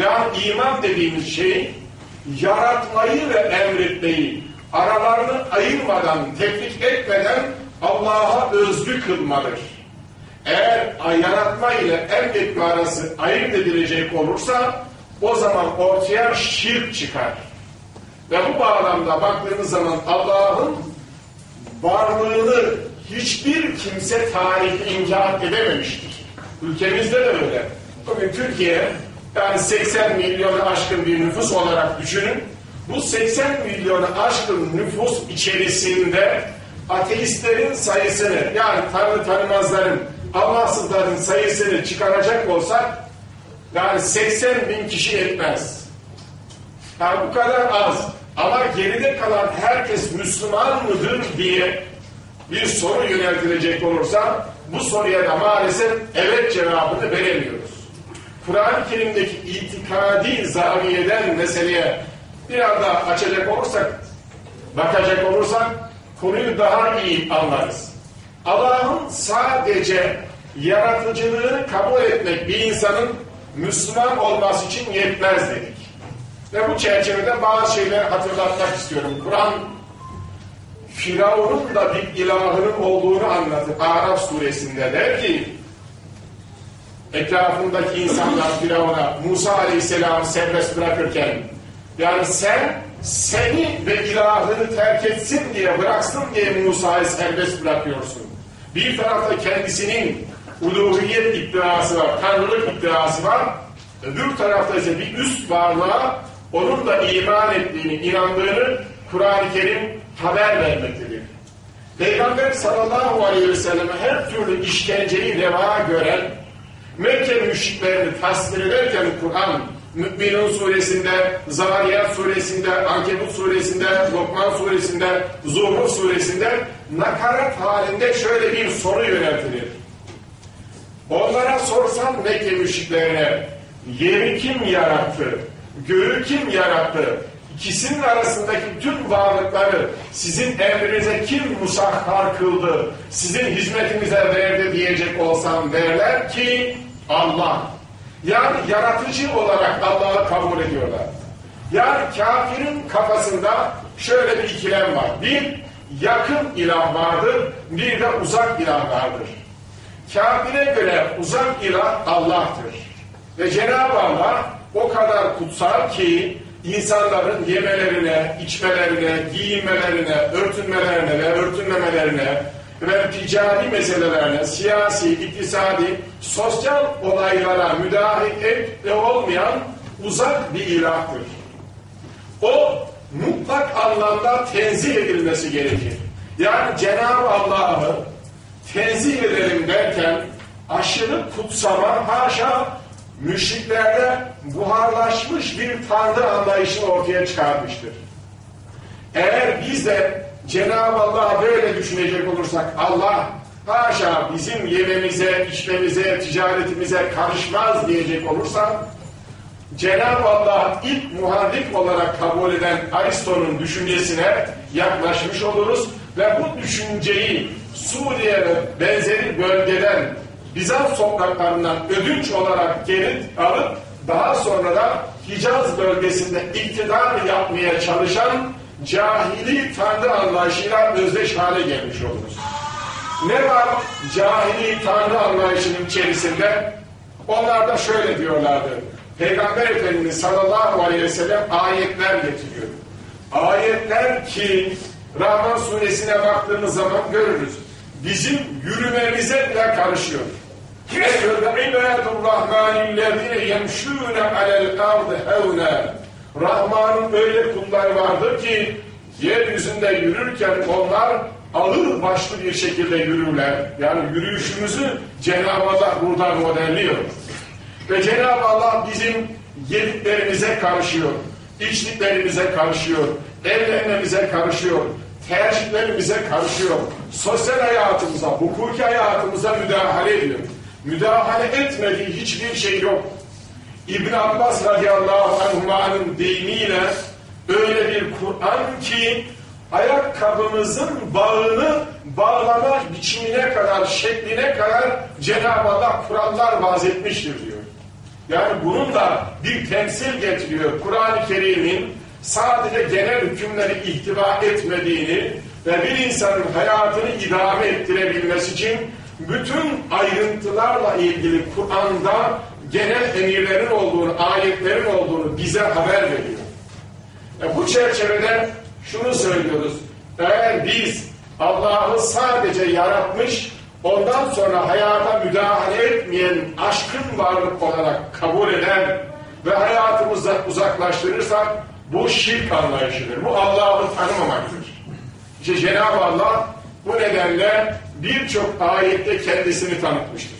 Yani iman dediğimiz şey yaratmayı ve emretmeyi aralarını ayırmadan, tefrik etmeden Allah'a özgü kılmadır. Eğer yaratma ile emretme arası ayırt edilecek olursa o zaman ortaya şirk çıkar. Ve bu bağlamda baktığınız zaman Allah'ın varlığını hiçbir kimse tarih inkar edememiştir. Ülkemizde de öyle. Bugün Türkiye yani 80 milyonu aşkın bir nüfus olarak düşünün. Bu 80 milyonu aşkın nüfus içerisinde ateistlerin sayısını yani tanrı tanımazların, Allahsızların sayısını çıkaracak olsak yani 80 bin kişi etmez. Yani bu kadar az. Ama geride kalan herkes Müslüman mıdır diye bir soru yöneltilecek olursa bu soruya da maalesef evet cevabını veremiyoruz. Kur'an-ı Kerim'deki itikadi zaviyeden meseleye biraz daha açacak olursak, bakacak olursak konuyu daha iyi anlarız. Allah'ın sadece yaratıcılığını kabul etmek bir insanın Müslüman olması için yetmez dedik. Ve bu çerçevede bazı şeyleri hatırlatmak istiyorum. Kur'an Firavun'un da bir ilahının olduğunu anlatır. Araf suresinde der ki etrafındaki insanlar Firavun'a Musa Aleyhisselam'ı serbest bırakırken yani sen seni ve ilahını terk etsin diye bıraksın diye Musa'yı serbest bırakıyorsun. Bir tarafta kendisinin uluhiyet iddiası var, tanrılık iddiası var. Öbür tarafta ise bir üst varlığa onun da iman ettiğini, inandığını Kur'an-ı Kerim haber vermektedir. Peygamber sallallahu aleyhi ve selleme her türlü işkenceyi reva gören müşriklerini tasvir ederken Kur'an Mü'minun suresinde, Zariyat suresinde, Ankebut suresinde, Lokman suresinde, Zuhruf suresinde nakarat halinde şöyle bir soru yöneltilir. Onlara sorsan Mekke müşriklerine yeri kim yarattı, göğü kim yarattı, ikisinin arasındaki tüm varlıkları sizin emrinize kim musahhar kıldı, sizin hizmetinize verdi diyecek olsam derler ki Allah. Yani yaratıcı olarak Allah'ı kabul ediyorlar. Yani kafirin kafasında şöyle bir ikilem var. Bir, yakın ilah vardır, bir de uzak ilah vardır. Kafire göre uzak ilah Allah'tır. Ve Cenab-ı Allah o kadar kutsal ki insanların yemelerine, içmelerine, giyinmelerine, örtünmelerine ve örtünmemelerine ve ticari meselelerine, siyasi, iktisadi, sosyal olaylara müdahil et olmayan uzak bir ilahtır. O mutlak anlamda tenzih edilmesi gerekir. Yani Cenab-ı Allah'ı tenzih edelim derken aşırı kutsama haşa müşriklerde buharlaşmış bir tanrı anlayışını ortaya çıkarmıştır. Eğer biz de Cenab-ı Allah'a böyle düşünecek olursak Allah haşa bizim yememize, içmemize, ticaretimize karışmaz diyecek olursak Cenab-ı Allah ilk muharrik olarak kabul eden Aristo'nun düşüncesine yaklaşmış oluruz ve bu düşünceyi Suriye ve benzeri bölgeden Bizans topraklarından ödünç olarak geri alıp daha sonra da Hicaz bölgesinde iktidar yapmaya çalışan cahili tanrı anlayışıyla özdeş hale gelmiş oluruz. Ne var cahili tanrı anlayışının içerisinde? Onlar da şöyle diyorlardı. Peygamber Efendimiz sallallahu aleyhi ve sellem ayetler getiriyor. Ayetler ki Rahman suresine baktığımız zaman görürüz. Bizim yürümemize bile karışıyor. İbadurrahmanillezine yemşûne alel ardı hevne Rahman'ın öyle kulları vardır ki yeryüzünde yürürken onlar ağır başlı bir şekilde yürürler. Yani yürüyüşümüzü Cenab-ı Allah burada modelliyor. Ve Cenab-ı Allah bizim yediklerimize karışıyor, içliklerimize karışıyor, evlenmemize karışıyor, tercihlerimize karışıyor, sosyal hayatımıza, hukuki hayatımıza müdahale ediyor. Müdahale etmediği hiçbir şey yok. İbn Abbas radıyallahu anhuma'nın deyimiyle öyle bir Kur'an ki ayakkabımızın bağını bağlama biçimine kadar, şekline kadar Cenab-ı Allah kurallar vaz etmiştir diyor. Yani bunun da bir temsil getiriyor. Kur'an-ı Kerim'in sadece genel hükümleri ihtiva etmediğini ve bir insanın hayatını idame ettirebilmesi için bütün ayrıntılarla ilgili Kur'an'da genel emirlerin olduğunu, ayetlerin olduğunu bize haber veriyor. E bu çerçevede şunu söylüyoruz. Eğer biz Allah'ı sadece yaratmış, ondan sonra hayata müdahale etmeyen aşkın varlık olarak kabul eder ve hayatımızdan uzaklaştırırsak bu şirk anlayışıdır. Bu Allah'ı tanımamaktır. İşte Cenab-ı Allah bu nedenle birçok ayette kendisini tanıtmıştır.